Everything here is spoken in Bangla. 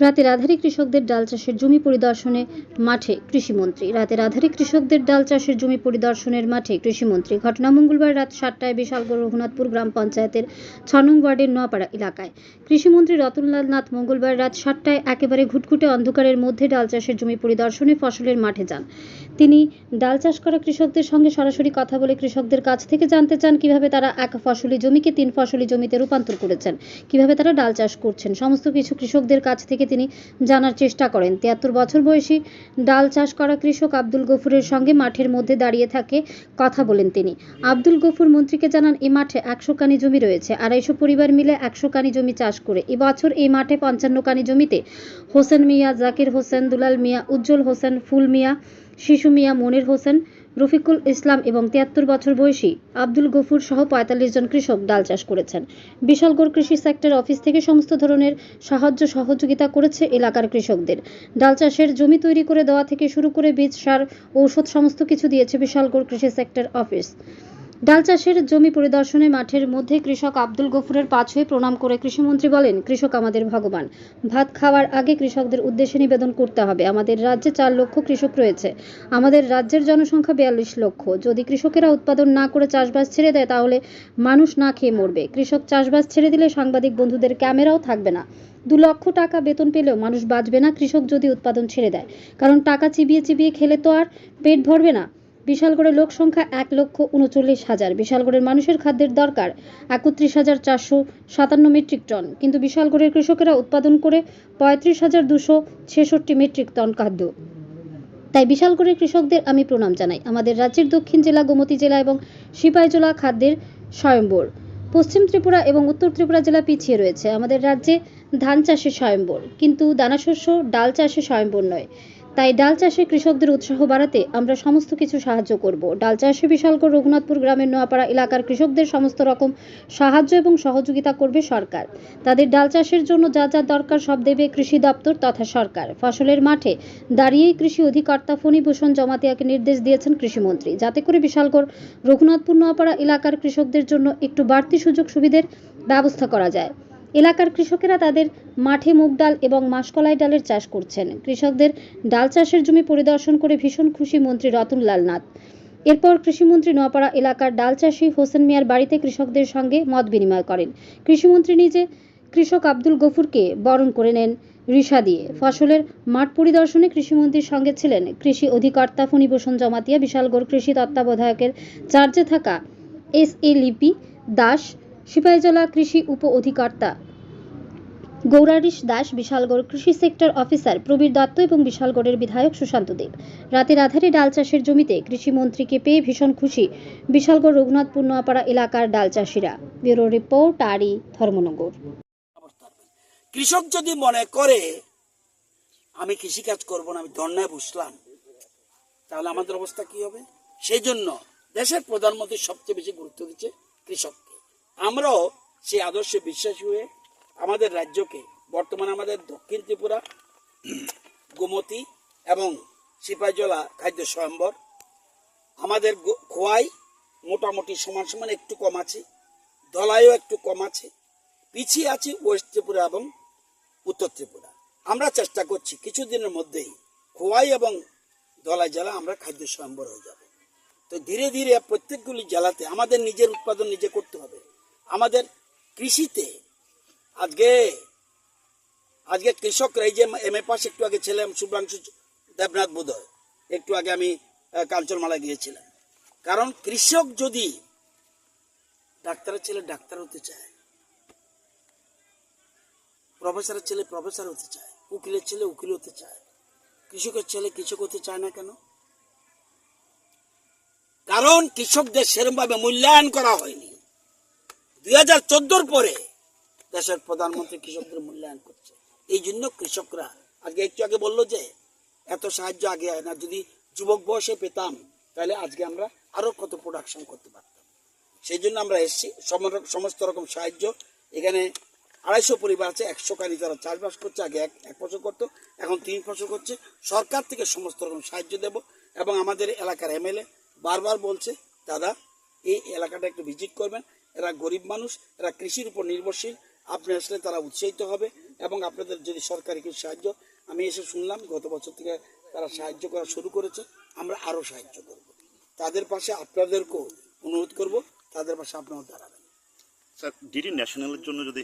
রাতে আধারে কৃষকদের ডাল চাষের জমি পরিদর্শনে মাঠে কৃষিমন্ত্রী। রাতে আধারে কৃষকদের ডাল চাষের জমি পরিদর্শনের মাঠে কৃষিমন্ত্রী। ঘটনা মঙ্গলবার রাত সাতটায় বিশালগড় রঘুনাথপুর গ্রাম পঞ্চায়েতের ছ নং ওয়ার্ডের নোয়াপাড়া এলাকায়। কৃষিমন্ত্রী রতনলাল নাথ মঙ্গলবার রাত সাতটায় একেবারে ঘুটঘুটে অন্ধকারের মধ্যে ডাল চাষের জমি পরিদর্শনে ফসলের মাঠে যান। তিনি ডাল চাষ করা কৃষকদের সঙ্গে সরাসরি কথা বলে কৃষকদের কাছ থেকে জানতে চান কীভাবে তারা এক ফসলি জমিকে তিন ফসলি জমিতে রূপান্তর করেছেন, কীভাবে তারা ডাল চাষ করছেন। সমস্ত কিছু কৃষকদের কাছ থেকে তিনি জানার চেষ্টা করেন। তিয়াত্তর বছর বয়সী ডাল চাষ করা কৃষক আব্দুল গফুরের সঙ্গে মাঠের মধ্যে দাঁড়িয়ে থাকে কথা বলেন তিনি। আব্দুল গফুর মন্ত্রীকে জানান এই মাঠে একশো কানি জমি রয়েছে, আড়াইশো পরিবার মিলে একশো কানি জমি চাষ করে। এবছর এই মাঠে পঞ্চান্ন কানি জমিতে হোসেন মিয়া, জাকির হোসেন, দুলাল মিয়া, উজ্জ্বল হোসেন, ফুল মিয়া শিশু মিয়া মনির হোসেন, রফিকুল ইসলাম এবং তিয়াত্তর বছর বয়সী আব্দুল গফুর সহ পঁয়তাল্লিশ জন কৃষক ডাল চাষ করেছেন। বিশালগড় কৃষি সেক্টর অফিস থেকে সমস্ত ধরনের সাহায্য সহযোগিতা করেছে এলাকার কৃষকদের। ডাল চাষের জমি তৈরি করে দেওয়া থেকে শুরু করে বীজ সার, ঔষধ সমস্ত কিছু দিয়েছে বিশালগড় কৃষি সেক্টর অফিস। ডাল চাষের জমি পরিদর্শনে মাঠের মধ্যে কৃষক আব্দুল গফুরের পা ছুঁয়ে প্রণাম করে কৃষিমন্ত্রী বলেন, কৃষক আমাদের ভগবান। ভাত খাওয়ার আগে কৃষকদের উদ্দেশ্যে নিবেদন করতে হবে। আমাদের রাজ্যে চার লক্ষ কৃষক রয়েছে। আমাদের রাজ্যের জনসংখ্যা বিয়াল্লিশ লক্ষ। যদি কৃষকেরা উৎপাদন না করে চাষবাস ছেড়ে দেয়, তাহলে মানুষ না খেয়ে মরবে। কৃষক চাষবাস ছেড়ে দিলে সাংবাদিক বন্ধুদের ক্যামেরাও থাকবে না। দু লক্ষ টাকা বেতন পেলেও মানুষ বাঁচবে না। কৃষক যদি উৎপাদন ছেড়ে দেয়, কারণ টাকা চিবিয়ে চিবিয়ে খেলে তো আর পেট ভরবে না। বিশালগড়ের লোক সংখ্যা এক লক্ষ উনচল্লিশ হাজার। বিশালগড়ের মানুষের খাদ্যের দরকার একত্রিশ হাজার চারশো সাতান্ন মেট্রিক টন। কিন্তু বিশালগড়ের কৃষকেরা উৎপাদন করে পঁয়ত্রিশ হাজার দুশো ছেষট্টি মেট্রিক টন খাদ্য। তাই বিশালগড়ের কৃষকদের আমি প্রণাম জানাই। আমাদের রাজ্যের দক্ষিণ জেলা, গোমতী জেলা এবং সিপাহীজলা খাদ্যের স্বয়ম্বর। পশ্চিম ত্রিপুরা এবং উত্তর ত্রিপুরা জেলা পিছিয়ে রয়েছে। আমাদের রাজ্যে ধান চাষে স্বয়ম্বর। কিন্তু দানাশস্য ডাল চাষে স্বয়ম্বর নয়। তাই ডাল চাষে কৃষকদের উৎসাহ বাড়াতে আমরা সমস্ত কিছু সাহায্য করব। ডাল চাষে বিশালগড় রঘুনাথপুর গ্রামের নোয়াপাড়া এলাকার কৃষকদের সমস্ত রকম সাহায্য এবং সহযোগিতা করবে সরকার। তাদের ডাল চাষের জন্য যা যা দরকার সব দেবে কৃষি দপ্তর তথা সরকার। ফসলের মাঠে দাঁড়িয়েই কৃষি অধিকর্তা ফণীভূষণ জমাতিয়াকে নির্দেশ দিয়েছেন কৃষিমন্ত্রী। যাতে করে বিশালগড় রঘুনাথপুর নোয়াপাড়া এলাকার কৃষকদের জন্য একটু বাড়তি সুযোগ সুবিধের ব্যবস্থা করা যায়। এলাকার কৃষকেরা তাদের মাঠে মুগ ডাল এবং মাসকলাই ডালের চাষ করছেন। কৃষকদের ডাল চাষের জমি পরিদর্শন করে ভীষণ খুশি মন্ত্রী রতনলাল নাথ। এরপর কৃষিমন্ত্রী নোয়াপাড়া এলাকার ডাল চাষি হোসেন মিয়ার বাড়িতে কৃষকদের সঙ্গে মত বিনিময় করেন। কৃষিমন্ত্রী নিজে কৃষক আব্দুল গফুরকে বরণ করে নেন রিসা দিয়ে। ফসলের মাঠ পরিদর্শনে কৃষিমন্ত্রীর সঙ্গে ছিলেন কৃষি অধিকর্তা ফণীভূষণ জমাতিয়া, বিশালগড় কৃষি তত্ত্বাবধায়কের চার্জে থাকা এস এ লিপি দাস সিপাহীজলা কৃষি উপ অধিকর্তা গৌরারিশ দাস, বিশালগড় কৃষি সেক্টর অফিসার প্রবীর দত্ত এবং বিশালগড়ের বিধায়ক সুশান্ত দেব। রাতের আধারে ডাল চাষের জমিতে কৃষিমন্ত্রীকে পেয়ে ভীষণ খুশি বিশালগড় রঘুনাথপুর নোয়াপাড়া এলাকার ডাল চাষিরা। ব্যুরো রিপোর্ট আরি ধর্মনগর। কৃষক যদি মনে করে, আমি কৃষিকাজ করব না, আমি ধর্নায় বসলাম, তাহলে আমাদের অবস্থা কি হবে? সেই জন্য দেশের প্রধানমন্ত্রী সবচেয়ে বেশি গুরুত্ব দিচ্ছে কৃষককে আমরাও সেই আদর্শে বিশ্বাসী হয়ে আমাদের রাজ্যকে, বর্তমানে আমাদের দক্ষিণ ত্রিপুরা, গোমতী এবং সিপাহীজলা খাদ্য স্বয়ম্বর। আমাদের খোয়াই মোটামুটি সমান সমান একটু কম আছে, ধলাইও একটু কম আছে, পিছিয়ে আছি ওয়েস্ট ত্রিপুরা এবং উত্তর ত্রিপুরা। আমরা চেষ্টা করছি কিছুদিনের মধ্যেই খোয়াই এবং ধলাই জেলা আমরা খাদ্য স্বয়ম্বর হয়ে যাব। তো ধীরে ধীরে প্রত্যেকগুলি জেলাতে আমাদের নিজের উৎপাদন নিজে করতে হবে। আমাদের কৃষিতে আজকে আজকে কৃষকরা এই যে এম এ পাস একটু আগে ছিলাম শুভ্রাংশু দেবনাথ বোধয় একটু আগে আমি কাঞ্চনমালা গিয়েছিলাম। কারণ কৃষক যদি ডাক্তারের ছেলে ডাক্তার হতে চায়, প্রফেসরের ছেলে প্রফেসর হতে চায়, উকিলের ছেলে উকিল হতে চায়, কৃষকের ছেলে কৃষক হতে চায় না কেন? কারণ কৃষকদের সেরমভাবে মূল্যায়ন করা হয়নি। দুই হাজার চোদ্দোর পরে দেশের প্রধানমন্ত্রী কৃষকদের মূল্যায়ন করছে। এই জন্য কৃষকরা আজকে একটু আগে বলল যে, এত সাহায্য আগে না। যদি যুবক বয়সে পেতাম, তাহলে আজকে আমরা আরও কত প্রোডাকশন করতে পারতাম। সেই জন্য আমরা এসেছি। সম- সমস্ত রকম সাহায্য। এখানে আড়াইশো পরিবার আছে, একশো কানি তারা চাষবাস করছে, আগে এক এক ফসল করতো, এখন তিন ফসল করছে। সরকার থেকে সমস্ত রকম সাহায্য দেব এবং আমাদের এলাকার এমএলএ বারবার বলছে, দাদা, এই এলাকাটা একটু ভিজিট করবেন। এরা গরিব মানুষ, এরা কৃষির উপর নির্ভরশীল। আপনি আসলে তারা উৎসাহিত হবে এবং আপনাদের যদি সরকারি কিছু সাহায্য, আমি এসে শুনলাম গত বছর থেকে তারা সাহায্য করা শুরু করেছে, আমরা আরও সাহায্য করব। তাদের পাশে আপনাদেরকেও অনুরোধ করব, তাদের পাশে আপনারাও দাঁড়াবেন। স্যার, ডিডি ন্যাশনালের জন্য যদি